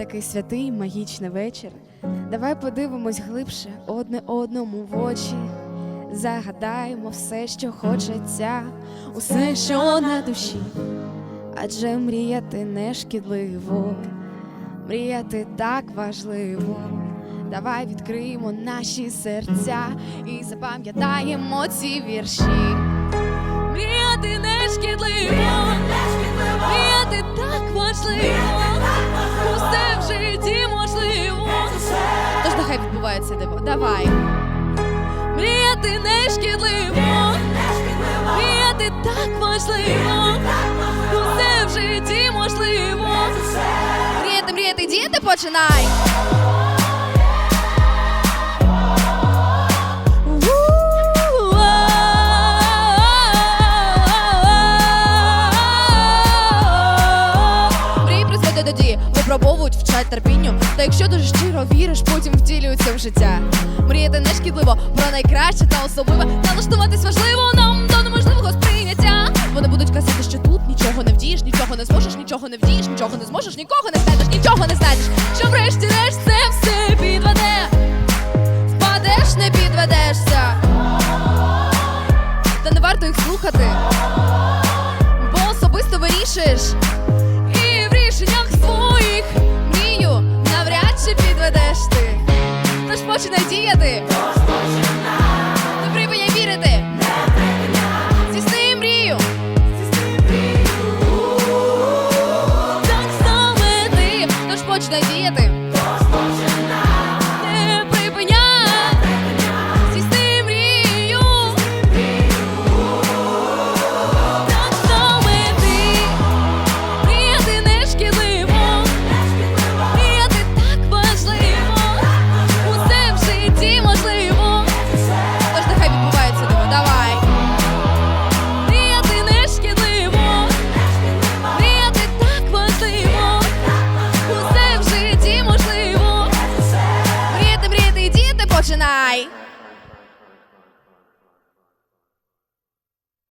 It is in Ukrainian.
такий святий магічний вечір. Давай подивимось глибше одне одному в очі. Загадаємо все, що хочеться, усе, що на душі. Адже мріяти не шкідливо, мріяти так важливо. Давай відкриємо наші серця і запам'ятаємо ці вірші. Мріяти не шкідливо, відбувається диво. Давай. Мріяти не шкідливо, мріяти так важливо, усе в житті можливо. Мріяти, мріяти, діяти починай. Мрії призводять до дії, випробовують, вчать терпінню. Та якщо дуже щиро віриш, потім втілюються в життя. Мріяти не шкідливо про найкраще та особливе. Налаштуватись важливо нам до неможливого сприйняття. Вони будуть казати, що тут нічого не вдієш, нічого не зможеш, нічого не вдієш, нічого не зможеш, нікого не знайдеш, нічого не знайдеш. Що врешті-решт це все підведе. Впадеш, не підведешся. Та не варто їх слухати, бо особисто вирішиш. Починай діяти. Усе